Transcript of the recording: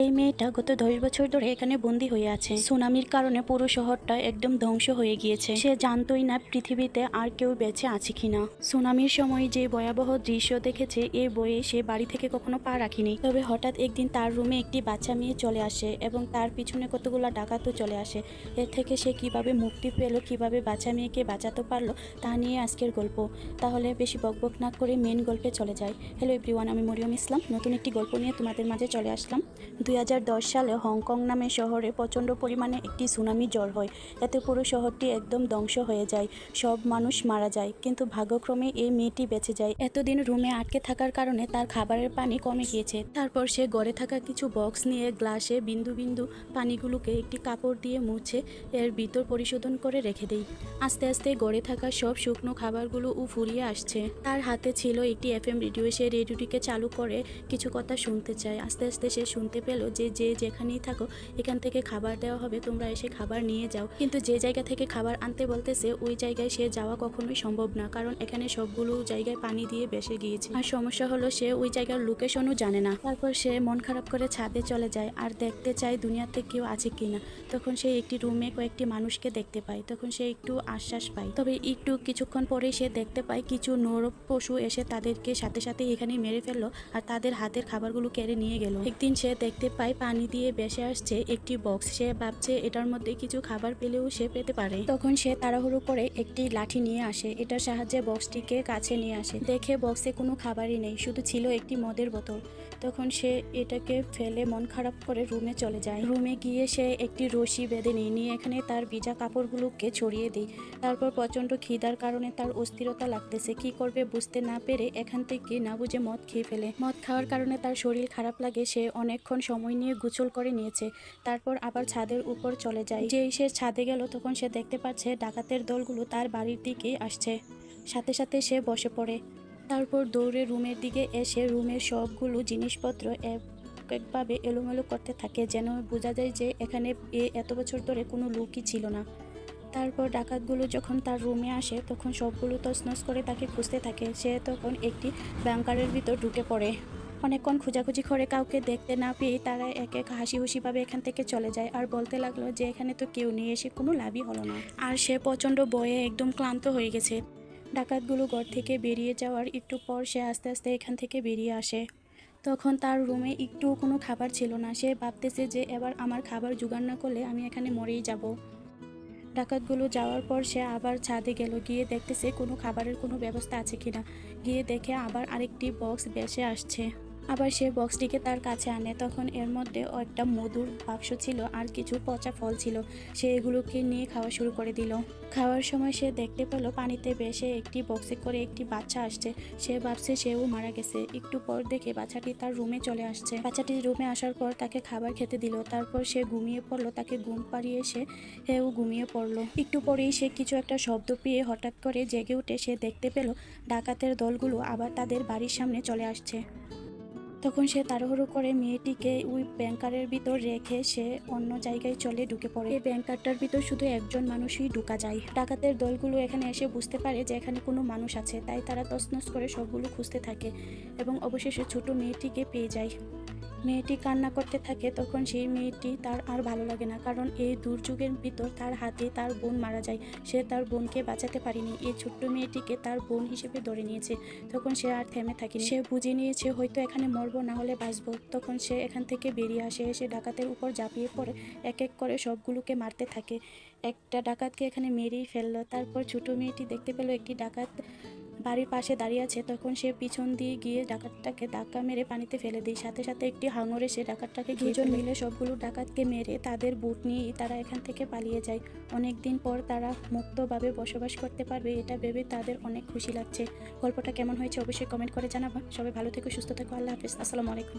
এই মেয়েটা গত দশ বছর ধরে এখানে বন্দি হয়ে আছে। সুনামির কারণে পুরো শহরটা একদম ধ্বংস হয়ে গিয়েছে। সে জানতোই না পৃথিবীতে আর কেউ বেঁচে আছে কিনা। সুনামির সময় যে ভয়াবহ দৃশ্য দেখেছে, এ বইয়ে সে বাড়ি থেকে কখনো পা রাখিনি। তবে হঠাৎ একদিন তার রুমে একটি বাচ্চা মেয়ে চলে আসে এবং তার পিছনে কতগুলো ডাকাতও চলে আসে। এর থেকে সে কীভাবে মুক্তি পেল, কীভাবে বাচ্চা মেয়েকে বাঁচাতে পারল, তা নিয়ে আজকের গল্প। তাহলে বেশি বকবক না করে মেন গল্পে চলে যায় হ্যালো এভরিওয়ান আমি মরিয়ম ইসলাম। নতুন একটি গল্প নিয়ে তোমাদের মাঝে চলে আসলাম। দুই হাজার দশ সালে হংকং নামে শহরে প্রচণ্ড পরিমাণে একটি সুনামি জ্বর হয়। এতে পুরো শহরটি একদম ধ্বংস হয়ে যায়, সব মানুষ মারা যায়। কিন্তু ভাগ্যক্রমে এই মেয়েটি বেঁচে যায়। এতদিন রুমে আটকে থাকার কারণে তার খাবারের পানি কমে গিয়েছে। তারপর সে গড়ে থাকা কিছু বক্স নিয়ে গ্লাসে বিন্দু বিন্দু পানিগুলোকে একটি কাপড় দিয়ে মুছে এর ভিতর পরিশোধন করে রেখে দেই। আস্তে আস্তে গড়ে থাকা সব শুকনো খাবারগুলো উ ফুরিয়ে আসছে। তার হাতে ছিল একটি এফ এম রেডিও। সে রেডিওটিকে চালু করে কিছু কথা শুনতে চায়। আস্তে আস্তে সে শুনতে পেল যে যে যেখানেই থাকো, এখান থেকে খাবার দেওয়া হবে, তোমরা এসে খাবার নিয়ে যাও। কিন্তু যে জায়গা থেকে খাবার আনতে বলতেছে, ওই জায়গায় সে যাওয়া কখনোই সম্ভব না, কারণ এখানে সবগুলো জায়গায় পানি দিয়ে বেসে গিয়েছে। আর সমস্যা হলো, সে ওই জায়গার লোকেশনও জানে না। তারপর সে মন খারাপ করে ছাদে চলে যায় আর দেখতে চায় দুনিয়াতে কেউ আছে কিনা তখন সে একটি রুমে কয়েকটি মানুষকে দেখতে পায়। তখন সে একটু আশ্বাস পায়। তবে একটু কিছুক্ষণ পরে সে দেখতে পায়, কিছু নর পশু এসে তাদেরকে সাথে সাথে এখানে মেরে ফেলল আর তাদের হাতের খাবারগুলো কেড়ে নিয়ে গেল। একদিন সে দেখতে পায় পানি দিয়ে বেসে আসছে, একটি বক্স সে ভাবছে এটার মধ্যে কিছু খাবার পেলেও সে পেতে পারে। তখন সে তাড়াহুড়ো করে একটি লাঠি নিয়ে আসে। এটার সাহায্যে বক্সটিকে কাছে নিয়ে আসে। দেখে বক্সে কোনো খাবারই নেই, শুধু ছিল একটি মদের বোতল। তখন সে এটাকে ফেলে মন খারাপ করে রুমে চলে যায়। রুমে গিয়ে সে একটি রশি বেঁধে নিয়ে নিয়ে এখানে তার ভিজা কাপড়গুলোকে ছড়িয়ে দিই। তারপর প্রচণ্ড খিদার কারণে তার অস্থিরতা লাগতেছে। কি করবে বুঝতে না পেরে এখান থেকে না বুঝে মদ খেয়ে ফেলে। মদ খাওয়ার কারণে তার শরীর খারাপ লাগে। সে অনেকক্ষণ সময় নিয়ে গুছল করে নিয়েছে। তারপর আবার ছাদের উপর চলে যায়। যেই সে ছাদে গেল, তখন সে দেখতে পাচ্ছে ডাকাতের দলগুলো তার বাড়ির দিকে আসছে। সাথে সাথে সে বসে পড়ে। তারপর দৌড়ে রুমের দিকে এসে রুমের সবগুলো জিনিসপত্র এক একভাবে এলোমেলো করতে থাকে, যেন বোঝা যায় যে এখানে এ এত বছর ধরে কোনো লোকই ছিল না। তারপর ডাকাতগুলো যখন তার রুমে আসে, তখন সবগুলো তছনছ করে তাকে খুঁজতে থাকে। সে তখন একটি ব্যাংকারের ভিতর ঢুকে পড়ে। অনেকক্ষণ খোঁজাখুঁজি করে কাউকে দেখতে না পেয়ে তারা এক এক হাসি হুসিভাবে এখান থেকে চলে যায় আর বলতে লাগল যে এখানে তো কেউ নেই, এসে কোনো লাভই হলো না। আর সে প্রচণ্ড বয়ে একদম ক্লান্ত হয়ে গেছে। ডাকাতগুলো ঘর থেকে বেরিয়ে যাওয়ার একটু পর সে আস্তে আস্তে এখান থেকে বেরিয়ে আসে। তখন তার রুমে একটু কোনো খাবার ছিল না। সে ভাবতেছে যে এবার আমার খাবার জোগাড় না করলে আমি এখানে মরেই যাব। ডাকাতগুলো যাওয়ার পর সে আবার ছাদে গেল, গিয়ে দেখতেছে কোনো খাবারের কোনো ব্যবস্থা আছে কিনা। গিয়ে দেখে আবার আরেকটি বক্স বেসে আসছে। আবার সে বক্সটিকে তার কাছে আনে। তখন এর মধ্যে একটা মধুর বাক্স ছিল আর কিছু পচা ফল ছিল। সে এগুলোকে নিয়ে খাওয়া শুরু করে দিল। খাওয়ার সময় সে দেখতে পেল পানিতে বেসে একটি বক্সে করে একটি বাচ্চা আসছে। সে ভাবছে সেও মারা গেছে। একটু পর দেখে বাচ্চাটি তার রুমে চলে আসছে। বাচ্চাটি রুমে আসার পর তাকে খাবার খেতে দিল। তারপর সে ঘুমিয়ে পড়ল। তাকে ঘুম পাড়িয়ে সে হেও ঘুমিয়ে পড়ল। একটু পরেই সে কিছু একটা শব্দ পেয়ে হঠাৎ করে জেগে উঠে সে দেখতে পেল ডাকাতের দলগুলো আবার তাদের বাড়ির সামনে চলে আসছে। তখন সে তাড়াহুড়ো করে মেয়েটিকে ওই ব্যাংকারের ভিতর রেখে সে অন্য জায়গায় চলে ঢুকে পড়ে। এই ব্যাংকারটার ভিতর শুধু একজন মানুষই ঢুকা যায়। ডাকাতের দলগুলো এখানে এসে বুঝতে পারে যে এখানে কোনো মানুষ আছে, তাই তারা তসনস করে সবগুলো খুঁজতে থাকে এবং অবশেষে ছোট মেয়েটিকে পেয়ে যায়। মেয়েটি কান্না করতে থাকে, তখন সেই মেয়েটি তার আর ভালো লাগে না। কারণ এই দুর্যোগের ভিতর তার হাতে তার বোন মারা যায়। সে তার বোনকে বাঁচাতে পারেনি। এই ছোট্ট মেয়েটিকে তার বোন হিসেবে ধরে নিয়েছে। তখন সে আর থেমে থাকেনি। সে বুঝে নিয়েছে, হয়তো এখানে মরবো, না হলে বাঁচবো। তখন সে এখান থেকে বেরিয়ে আসে। এসে ডাকাতের উপর ঝাঁপিয়ে পড়ে। এক এক করে সবগুলোকে মারতে থাকে। একটা ডাকাতকে এখানে মেরেই ফেলল। তারপর ছোট মেয়েটি দেখতে পেল, একটি ডাকাত বাড়ির পাশে দাঁড়িয়ে আছে তখন সে পিছন দিয়ে গিয়ে ডাকাতটাকে ধাক্কা মেরে পানিতে ফেলে দেয়। সাথে সাথে একটি হাঙর এসে ডাকাতটাকে দুজন মিলে সবগুলো ডাকাতকে মেরে তাদের বুট নিয়েই তারা এখান থেকে পালিয়ে যায়। অনেক দিন পর তারা মুক্তভাবে বসবাস করতে পারবে এটা ভেবে তাদের অনেক খুশি লাগছে। গল্পটা কেমন হয়েছে অবশ্যই কমেন্ট করে জানাবা। সবাই ভালো থেকো সুস্থ থেকো আল্লাহ হাফিজ। আসসালামু আলাইকুম।